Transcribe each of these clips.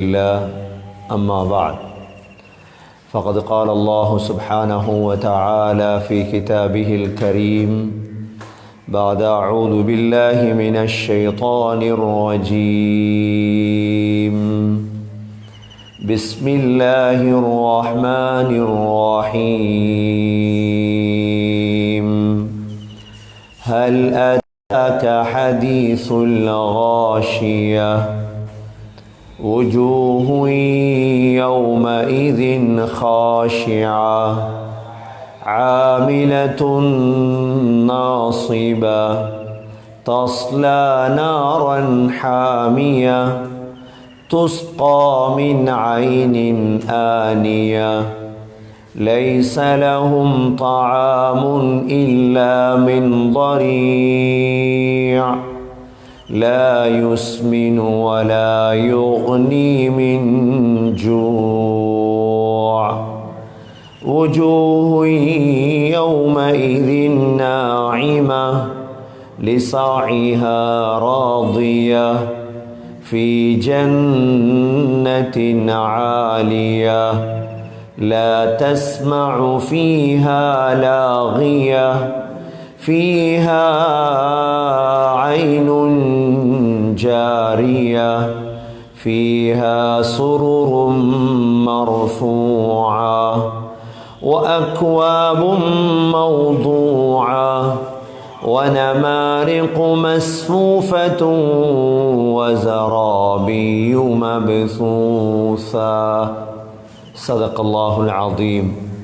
الله أما بعد. فقد قال الله سبحانه وتعالى في كتابه الكريم بعد أعوذ بالله من الشيطان الرجيم. بسم الله الرحمن الرحيم. هل أتاك حديث الغاشية؟ وجوه يومئذ خاشعة عاملة ناصبة تصلى نارا حامية تسقى من عين آنية. ليس لهم طعام إلا من ضريع. لا يسمن ولا يغني من جوع. وجوه يومئذ ناعمة لسعيها راضية في جنة عالية. لا تسمع فيها لاغية. فيها عين جارية فيها سرر مرفوعة وأكواب موضوعة ونمارق مسفوفة وزرابي مبثوثة. صدق الله العظيم.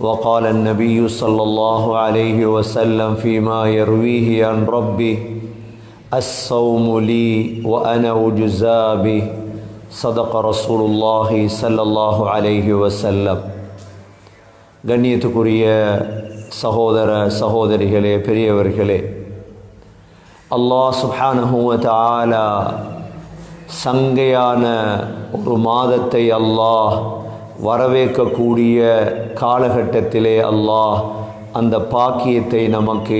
وقال النبي صلى الله عليه وسلم فيما يرويه عن ربه الصوم لي وأنا أجزى به صدق رسول الله صلى الله عليه وسلم கண்ணியத்துக்குரிய சகோதர சகோதரிகளே பெரியவர்களே அல்லாஹ் சுப்ஹானஹுவ ஆலா சங்கையான ஒரு மாதத்தை அல்லாஹ் வரவேற்கக்கூடிய காலகட்டத்திலே அல்லாஹ் அந்த பாக்கியத்தை நமக்கு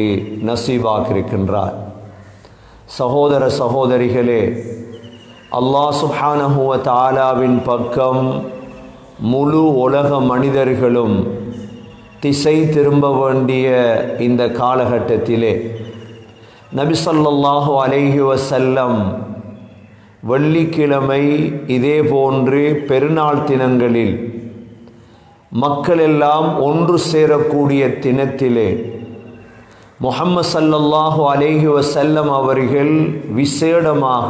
நசீவாக்கியிருக்கின்றார் சகோதர சகோதரிகளே அல்லாஹ் சுஹானஹுவ தாலாவின் பக்கம் முழு உலக மனிதர்களும் திசை திரும்ப வேண்டிய இந்த காலகட்டத்திலே நபிசல்லாஹு அலைஹி வசல்லம் வெள்ளிக்கிழமை இதே போன்று பெருநாள் தினங்களில் மக்கள் எல்லாம் ஒன்று சேரக்கூடிய தினத்திலே முகம்மது சல்லல்லாஹு அலேஹி வசல்லம் அவர்கள் விசேடமாக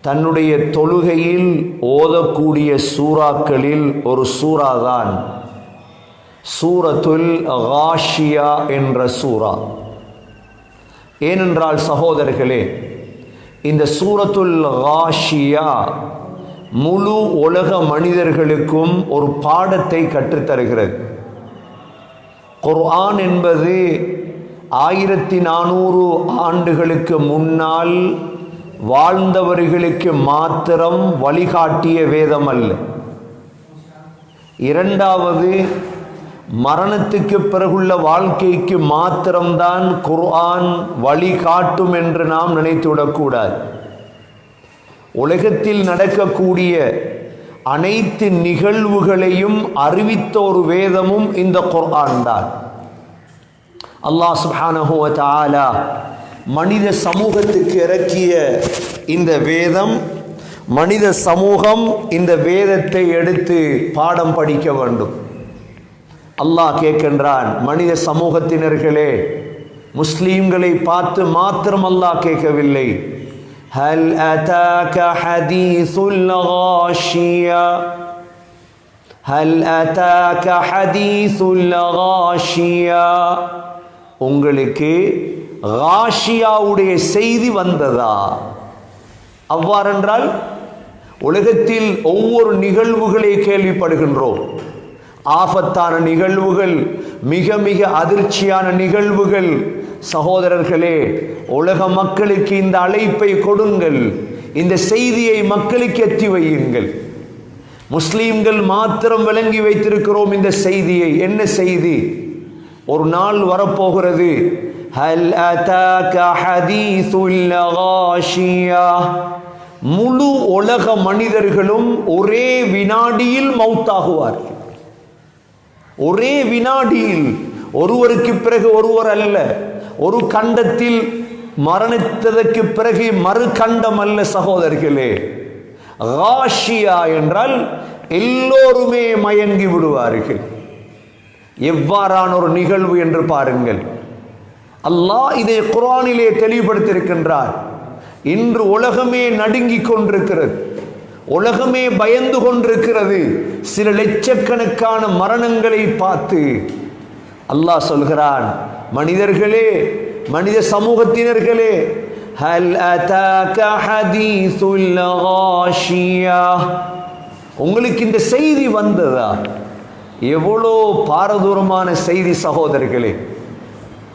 தன்னுடைய தொழுகையில் ஓதக்கூடிய சூறாக்களில் ஒரு சூறாதான் சூரத்துல் ஹாஷியா என்ற சூறா. ஏனென்றால் சகோதரர்களே இந்த சூரத்துல் ஹாஷியா முழு உலக மனிதர்களுக்கும் ஒரு பாடத்தை கற்றுத்தருகிறது. குர்ஆன் என்பது ஆயிரத்தி நானூறு ஆண்டுகளுக்கு முன்னால் வாழ்ந்தவர்களுக்கு மாத்திரம் வழிகாட்டிய வேதம் அல்ல. இரண்டாவது மரணத்துக்கு பிறகுள்ள வாழ்க்கைக்கு மாத்திரம்தான் குர்ஆன் வழிகாட்டும் என்று நாம் நினைத்துவிடக்கூடாது. உலகத்தில் நடக்கக்கூடிய அனைத்து நிகழ்வுகளையும் அறிவித்த ஒரு வேதமும் இந்த குர்ஆன் தான். அல்லாஹ் சுப்ஹானஹுவ தஆலா மனித சமூகத்துக்கு இறக்கிய இந்த வேதம் மனித சமூகம் இந்த வேதத்தை எடுத்து பாடம் படிக்க வேண்டும். அல்லாஹ் கேட்கின்றான் மனித சமூகத்தினர்களே முஸ்லீம்களை பார்த்து மாத்திரம் அல்லாஹ் கேட்கவில்லை. ஹல் أتاك حديث الغاشية؟ ஹல் أتاك حديث الغاشية؟ உங்களுக்கு காஷியாவுடைய செய்தி வந்ததா? அவ்வாறென்றால் உலகத்தில் ஒவ்வொரு நிகழ்வுகளை கேள்விப்படுகின்றோம். ஆபத்தான நிகழ்வுகள் மிக மிக அதிர்ச்சியான நிகழ்வுகள் சகோதரர்களே உலக மக்களுக்கு இந்த அழைப்பை கொடுங்கள். இந்த செய்தியை மக்களுக்கு எத்தி வையுங்கள். முஸ்லீம்கள் மாத்திரம் விளங்கி வைத்திருக்கிறோம் இந்த செய்தியை. என்ன செய்தி? ஒரு நாள் வரப்போகிறது. ஹல் முழு உலக மனிதர்களும் ஒரே வினாடியில் மௌத்தாகுவார்கள். ஒரே வினாடியில். ஒருவருக்கு பிறகு ஒருவர் அல்ல. ஒரு கண்டத்தில் மரணித்ததற்கு பிறகு மறு கண்டம் அல்ல சகோதரர்களே. ராஷியா என்றால் எல்லோருமே மயங்கி விடுவார்கள். எவ்வாறான ஒரு நிகழ்வு என்று பாருங்கள். அல்லாஹ் இதை குரானிலே தெளிவுபடுத்தியிருக்கின்றார். இன்று உலகமே நடுங்கிக் கொண்டிருக்கிறது. உலகமே பயந்து கொண்டிருக்கிறது. சில லட்சக்கணக்கான மரணங்களை பார்த்து அல்லாஹ் சொல்கிறான் மனிதர்களே மனித சமூகத்தினர்களே ஹல் அதாக ஹதீசுல் காஷியா? உங்களுக்கு இந்த செய்தி வந்ததா? எவ்வளோ பாரதூரமான செய்தி சகோதரர்களே.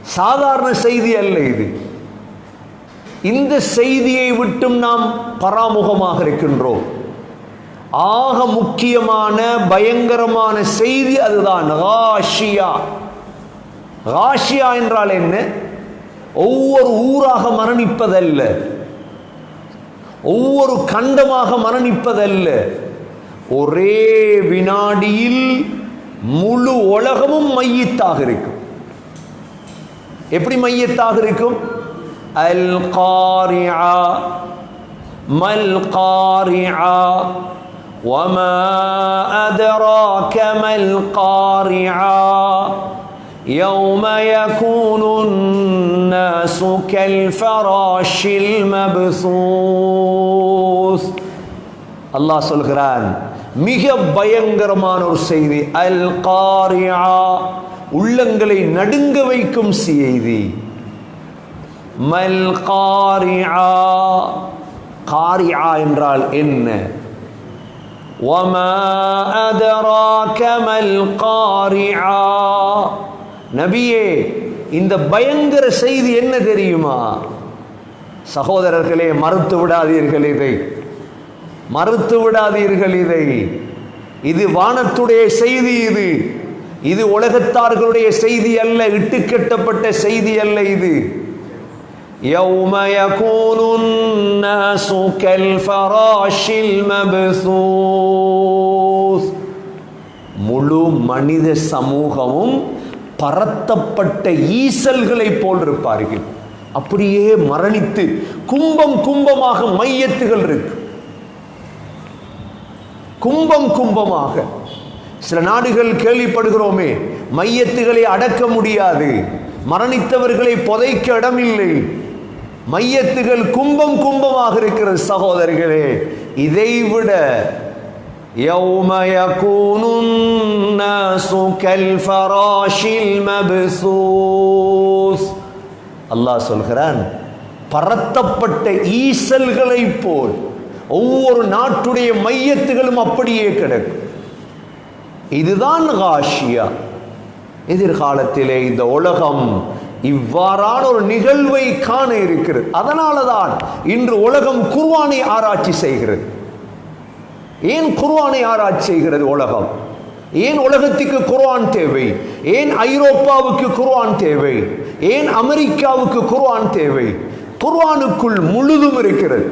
சாதாரண செய்தி அல்ல இது. இந்த செய்தியை விட்டும் நாம் பராமுகமாக இருக்கின்றோம். ஆக முக்கியமான பயங்கரமான செய்தி அதுதான் ராஷியா ராஷியா என்றால் என்ன ஒவ்வொரு ஊராக மரணிப்பதல்ல ஒவ்வொரு கண்டமாக மரணிப்பதல்ல ஒரே வினாடியில் முழு உலகமும் மையத்தாக இருக்கும் எப்படி மையத்தாக இருக்கும் அல் காரியா மல் காரியா وما أدراك ما القارعة يوم يكون الناس كالفراش المبثوث அல்லாஹ் சொல்கிறான் மிக பயங்கரமான ஒரு செய்தி அல் காரியா உள்ளங்களை நடுங்க வைக்கும் செய்தி மல் காரியா காரியா என்றால் என்ன وما أدراك ما القارعة நபியே இந்த பயங்கர செய்தி என்ன தெரியுமா சகோதரர்களே மறுத்து விடாதீர்கள் இதை மறுத்து விடாதீர்கள் இதை இது வானத்துடைய செய்தி இது இது உலகத்தார்களுடைய செய்தி அல்ல இட்டுக்கட்டப்பட்ட செய்தி அல்ல இது يوم يكون الناس كالفراش المبثوث முழு மனித சமூகமும் பரத்தப்பட்ட ஈசல்களை போல் இருப்பார்கள் அப்படியே மரணித்து கும்பம் கும்பமாக மையத்துகள் இருக்கு. கும்பம் கும்பமாக. சில நாடுகள் கேள்விப்படுகிறோமே மையத்துகளை அடக்க முடியாது. மரணித்தவர்களை புதைக்க இடமில்லை. மையத்துகள் கும்பம் கும்பமாக இருக்கிற சகோதரர்களே இதைவிட يوم يكون الناس كالفراش المبثوث அல்லாஹ் சொல்கிறான் பரத்தப்பட்ட ஈசல்களைப் போல் ஒவ்வொரு நாட்டுடைய மையத்துகளும் அப்படியே கிடக்கும் இதுதான் காஷியா எதிர்காலத்திலே இந்த உலகம் இவ்வாறான ஒரு நிகழ்வை காண இருக்கிறது அதனால தான் இன்று உலகம் குர்வானை ஆராய்ச்சி செய்கிறது ஏன் குர்வானை ஆராய்ச்சி செய்கிறது உலகம்? ஏன் உலகத்துக்கு குர்ஆன் தேவை? ஏன் ஐரோப்பாவுக்கு குர்வான் தேவை? ஏன் அமெரிக்காவுக்கு குர்ஆன் தேவை? குர்வானுக்குள் முழுதும் இருக்கிறது.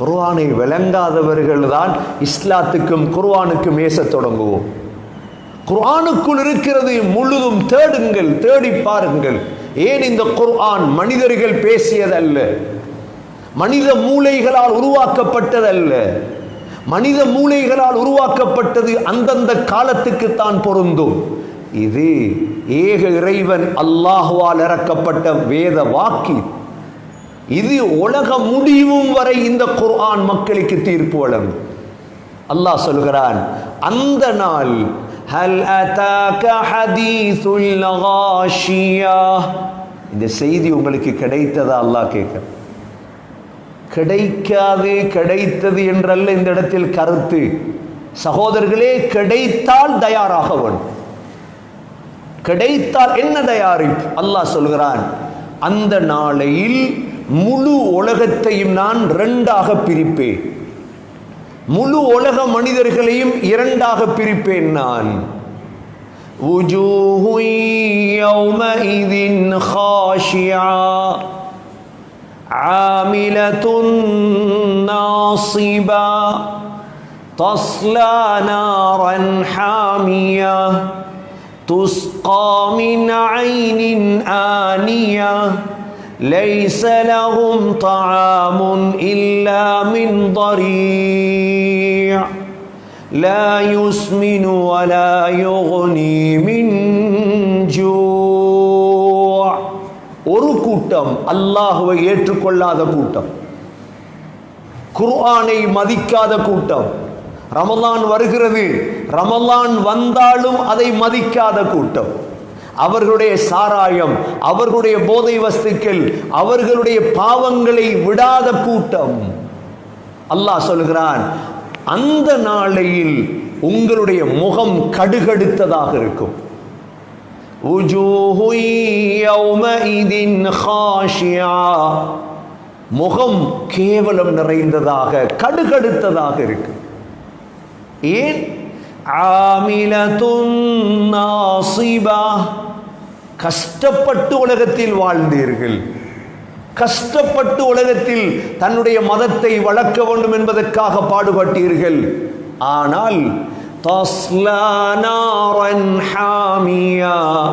குர்ஆனை விளங்காதவர்கள் தான் இஸ்லாத்துக்கும் குர்வானுக்கும் ஏசத் தொடங்குவோம். குர்ஆனுக்குள் இருக்கிறது முழுதும் தேடுங்கள் தேடி பாருங்கள். ஏன் இந்த குர்ஆன் மனிதர்கள் பேசியதல்ல? மனித மூளைகளால் உருவாக்கப்பட்டதல்ல? மனித மூளைகளால் உருவாக்கப்பட்டது அந்தந்த காலத்துக்கு தான் பொருந்தும். இது ஏக இறைவன் அல்லாஹுவால் இறக்கப்பட்ட வேத வாக்கி. இது உலக முடிவும் வரை இந்த குர்ஆன் மக்களுக்கு தீர்ப்பு வழங்கும். அல்லாஹ் சொல்கிறான் அந்த நாள் ஹல் அதாக ஹதீசுல் காஷியா இந்த செய்தி உங்களுக்கு கிடைத்ததா? அல்லாஹ் கேட்கிறேன். கிடைக்காது கிடைத்தது என்றல்ல இந்த இடத்தில் கருத்து சகோதரர்களே கிடைத்தால் தயாராக வேண்டும் கிடைத்தால் என்ன தயாரிப்பு அல்லாஹ் சொல்கிறான் அந்த நாளையில் முழு உலகத்தையும் நான் ரெண்டாக பிரிப்பேன் முழு உலக மனிதர்களையும் இரண்டாக பிரிப்பேன் நான் وجوه يومئذ خاشعة عاملة ناصبة تصلى نارا حامية تسقى من عين آنية. ليس لهم طعام إلا من ضريع. لا يسمن ولا يغني من جوع. கூட்டம் அல்லாஹுவை ஏற்றுக்கொள்ளாத கூட்டம். குர்ஆனை மதிக்காத கூட்டம். ரமலான் வருகிறது ரமலான் வந்தாலும் அதை மதிக்காத கூட்டம். அவர்களுடைய சாராயம் அவர்களுடைய போதை வஸ்துக்கள் அவர்களுடைய பாவங்களை விடாத கூட்டம். அல்லாஹ் சொல்கிறான் அந்த நாளையில் உங்களுடைய முகம் கடுகடுத்ததாக இருக்கும். முகம் கேவலம் நிறைந்ததாக கடுகடுத்ததாக இருக்கு. ஏன்? கஷ்டப்பட்டு உலகத்தில் வாழ்ந்தீர்கள். கஷ்டப்பட்டு உலகத்தில் தன்னுடைய மதத்தை வளர்க்க வேண்டும் என்பதற்காக பாடுபட்டீர்கள். ஆனால் தஸ்லா நாரன் ஹாமியா.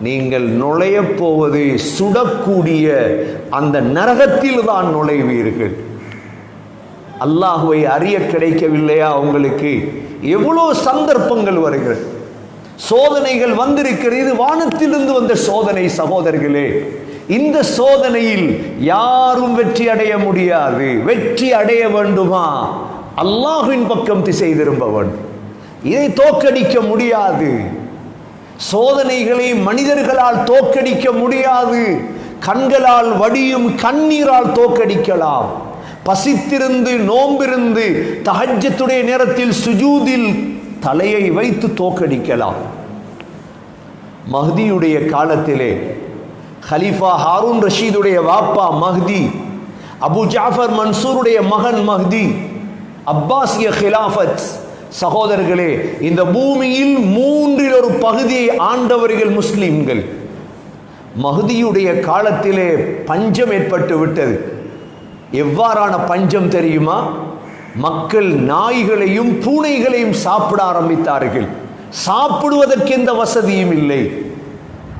நீங்கள் நுழையப் போவது சுடக்கூடிய அந்த நரகத்தில் தான் நுழைவீர்கள். அல்லாஹுவை அறிய கிடைக்கவில்லையா உங்களுக்கு? எவ்வளோ சந்தர்ப்பங்கள் வருகிறது. சோதனைகள் வந்திருக்கிறது. வானத்திலிருந்து வந்த சோதனை சகோதரர்களே. இந்த சோதனையில் யாரும் வெற்றி அடைய முடியாது. வெற்றி அடைய வேண்டுமா? அல்லாஹின் பக்கம் திசை திரும்ப வேண்டும். இதை தோக்கடிக்க முடியாது. சோதனைகளை மனிதர்களால் தோக்கடிக்க முடியாது. கண்களால் வடியும் கண்ணீரால் தோக்கடிக்கலாம் பசித்திருந்து நோம்பிருந்து தகஜத்துடைய நேரத்தில் சுஜூதில் தலையை வைத்து தோக்கடிக்கலாம் மஹ்தியுடைய காலத்திலே ஹலீஃபா ஹாரூன் ரஷீதுடைய வாப்பா மஹ்தி அபு ஜாஃபர் மன்சூருடைய மகன் மஹ்தி அப்பாசிய ஹிலாஃபத் சகோதரர்களே இந்த பூமியில் மூன்றில் ஒரு பகுதியை ஆண்டவர்கள் முஸ்லிம்கள். மகுதியுடைய காலத்திலே பஞ்சம் ஏற்பட்டு விட்டது. எவ்வாறான பஞ்சம் தெரியுமா? மக்கள் நாய்களையும் பூனைகளையும் சாப்பிட ஆரம்பித்தார்கள். சாப்பிடுவதற்கு எந்த வசதியும் இல்லை.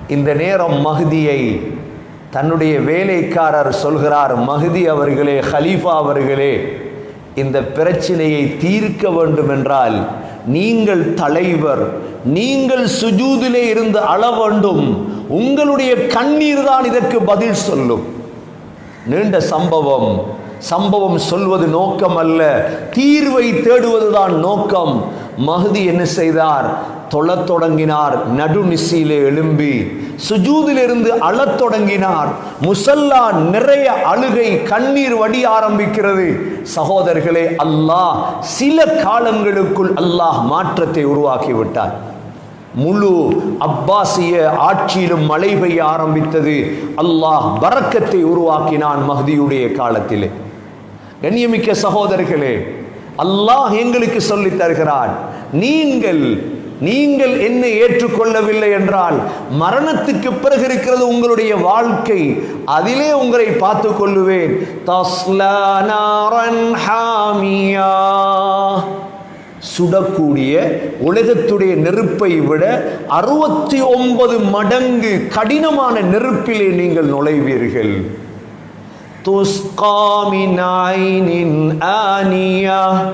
இந்த நேரம் மகுதியை தன்னுடைய வேலைக்காரர் சொல்கிறார் மகுதி அவர்களே ஹலீஃபா அவர்களே இந்த பிரச்சனையை தீர்க்க வேண்டும் என்றால் நீங்கள் தலைவர் நீங்கள் சுஜூதிலே இருந்து அள வேண்டும். உங்களுடைய கண்ணீர் தான் இதற்கு பதில் சொல்லும். நீண்ட சம்பவம். சம்பவம் சொல்வது நோக்கம் அல்ல தீர்வை தேடுவதுதான் நோக்கம். மகுதி என்ன செய்தார்? தொழத் தொடங்கினார். நடுநிசையிலே எழும்பி சுஜூதிலிருந்து அழத் தொடங்கினார். முசல்லா நிறைய அழுகை கண்ணீர் வடி ஆரம்பிக்கிறது. சகோதரர்களே அல்லாஹ் சில காலங்களுக்குள் அல்லாஹ் மாற்றத்தை உருவாக்கி விட்டார். முழு அப்பாசிய ஆட்சியிலும் மழை பெய்ய ஆரம்பித்தது. அல்லாஹ் பறக்கத்தை உருவாக்கினான் மஹதியுடைய காலத்திலே. கண்ணியமிக்க சகோதரர்களே அல்லாஹ் எங்களுக்கு சொல்லித் தருகிறான். நீங்கள் நீங்கள் என்னை ஏற்றுக்கொள்ளவில்லை என்றால் மரணத்துக்கு பிறகு இருக்கிறது உங்களுடைய வாழ்க்கை. அதிலே உங்களை பார்த்து கொள்ளுவேன். சுடக்கூடிய உலகத்துடைய நெருப்பை விட அறுபத்தி ஒன்பது மடங்கு கடினமான நெருப்பிலே நீங்கள் நுழைவீர்கள். تسقى من عين آنية.